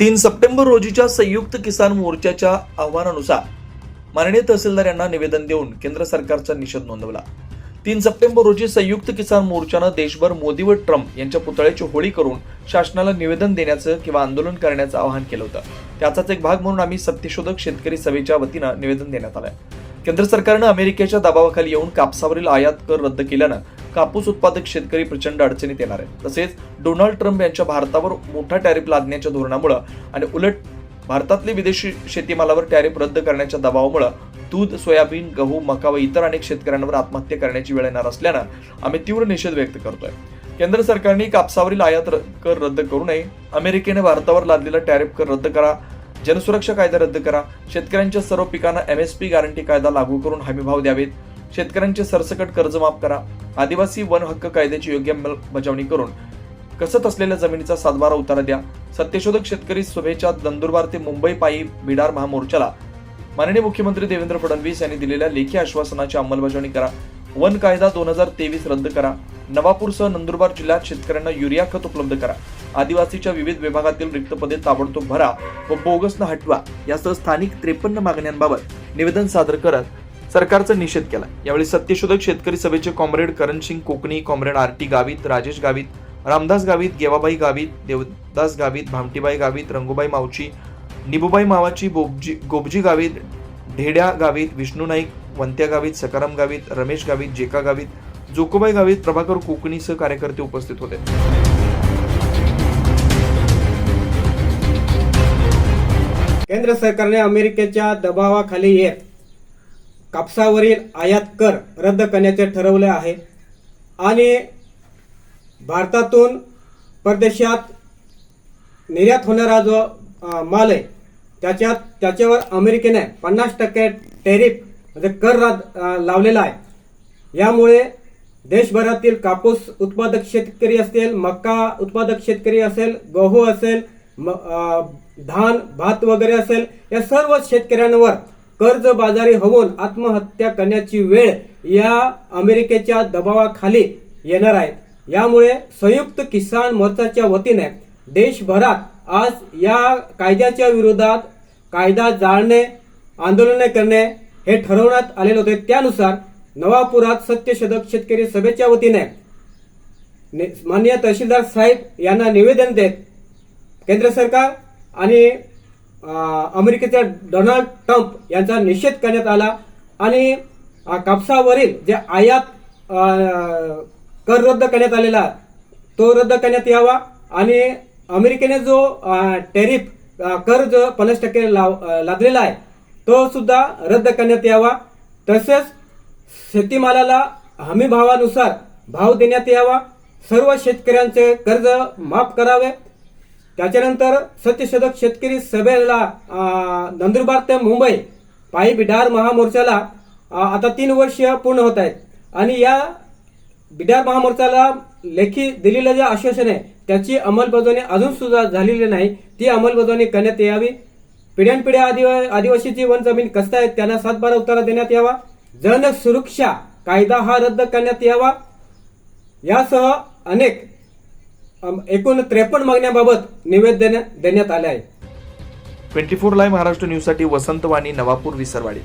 तीन सप्टेंबर रोजीच्या संयुक्त किसान मोर्चाच्या आव्हानानुसार माननीय तहसीलदार यांना निवेदन देऊन केंद्र सरकारचा निषेध नोंदवला. तीन सप्टेंबर रोजी संयुक्त किसान मोर्चानं देशभर मोदी व ट्रम्प यांच्या पुतळ्याची होळी करून शासनाला निवेदन देण्याचं किंवा आंदोलन करण्याचं आवाहन केलं होतं. त्याचाच एक भाग म्हणून आम्ही सत्यशोधक शेतकरी सभेच्या वतीनं निवेदन देण्यात आलं केंद्र सरकारनं अमेरिकेच्या दबावाखाली येऊन कापसावरील आयात कर रद्द केल्यानं कापूस उत्पादक शेतकरी प्रचंड अडचणीत येणार आहे तसेच डोनाल्ड ट्रम्प यांच्या भारतावर मोठा टॅरिफ लादण्याच्या धोरणामुळं आणि उलट भारतातले विदेशी शेतीमालावर टॅरिफ रद्द करण्याच्या दबावामुळे दूध सोयाबीन गहू मका व इतर अनेक शेतकऱ्यांवर आत्महत्या करण्याची वेळ येणार असल्यानं आम्ही तीव्र निषेध व्यक्त करतोय. केंद्र सरकारने कापसावरील आयात र- कर रद्द करू नये. अमेरिकेने भारतावर लादलेला टॅरिफ कर रद्द करा. जनसुरक्षा कायदा रद्द करा. शेतकऱ्यांच्या सर्व पिकांना एम एस पी गॅरंटी कायदा लागू करून हमीभाव द्यावेत. शेतकऱ्यांचे सरसकट कर्ज माफ करा. आदिवासी वन हक्क कायद्याची योग्य अंमलबजावणी करून कसत असलेल्या जमिनीचा सातबारा उतारा द्या. सत्यशोधक शेतकरी सभेच्या नंदुरबार ते मुंबई पायी बिडार महामोर्चाला. माननीय मुख्यमंत्री देवेंद्र फडणवीस यांनी दिलेल्या लेखी आश्वासनाची अंमलबजावणी करा. वन कायदा दोन हजार तेवीस रद्द करा. नवापूरसह नंदुरबार जिल्ह्यात शेतकऱ्यांना युरिया खत उपलब्ध करा. आदिवासीच्या विविध विभागातील रिक्त पदे ताबडतोब भरा व बोगसनं हटवा यासह स्थानिक त्रेपन्न मागण्यांबाबत निवेदन सादर करत सरकारचा निषेध केला. यावेळी सत्यशोधक शेतकरी सभेचे comrade Karansing Kokani comrade R T Gavit Rajesh Gavit Ramdas Gavit Gevabai Gavit Devdas Gavit Bhamtibai Gavit Rangubai Mavchi Nibubai Mavchi Bobji Gobji Gavit Dhedya Gavit Vishnu Naik Vantya Gavit Sakaram Gavit Ramesh Gavit Jeka Gavit Jokobai Gavit Prabhakar कोकणीसह कार्यकर्ते उपस्थित होते. केंद्र सरकारने अमेरिकेच्या दबावाखाली येत कापसावरील आयात कर रद्द करण्याचे ठरवले आहे. आणि भारतातून परदेशात निर्यात होणारा जो माल आहे त्याच्यात त्याच्यावर अमेरिकेने पन्नास टक्के टॅरिफ म्हणजे कर रद्द लावलेला आहे. यामुळे देशभरातील कापूस उत्पादक शेतकरी असतील मका उत्पादक शेतकरी असेल गहू असेल म- धान भात वगैरे असेल या सर्व शेतकऱ्यांवर कर्जबाजारी होऊन आत्महत्या करण्याची वेळ या अमेरिकेच्या दबावाखाली येणार आहे. यामुळे संयुक्त किसान मोर्चाच्या वतीने देशभरात आज या कायद्याच्या विरोधात कायदा जाळणे आंदोलने करणे हे ठरवण्यात आलेले होते. त्यानुसार नवापुरात सत्यशोधक शेतकरी सभेच्या वतीने माननीय तहसीलदार साहेब यांना निवेदन देत केंद्र सरकार आणि अमेरिकेच्या डोनाल्ड ट्रम्प यांचा निषेध करण्यात आला आणि कापसावरील जे आयात कर रद्द करण्यात आलेला तो रद्द करण्यात यावा आणि अमेरिकेने जो टेरिफ कर जो पन्नास टक्के लाव लादलेला आहे तो सुद्धा रद्द करण्यात यावा. तसेच शेतीमालाला हमी भावानुसार भाव देण्यात यावा. सर्व शेतकऱ्यांचे कर्ज माफ करावे. त्याच्यानंतर सत्यशोधक शेतकरी सभेला नंदुरबार ते मुंबई पायी बिडार महामोर्चाला आता तीन वर्ष पूर्ण होत आहेत. आणि या बिडार महामोर्चाला लेखी दिलेलं जे आश्वासन आहे त्याची अंमलबजावणी अजून सुद्धा झालेली नाही. ती अंमलबजावणी करण्यात यावी. पिढ्यानपिढ्या आदिवा आदिवासीची वन जमीन कसत आहेत त्यांना सातबारा उतारा देण्यात यावा. जन सुरक्षा कायदा हा रद्द करण्यात यावा. यासह अनेक एकूण त्रेपन्न मागण्याबाबत निवेदन देण्यात आले आहे. ट्वेंटी फोर लाईव्ह महाराष्ट्र न्यूजसाठी वसंत वाणी नवापूर विसरवाडी.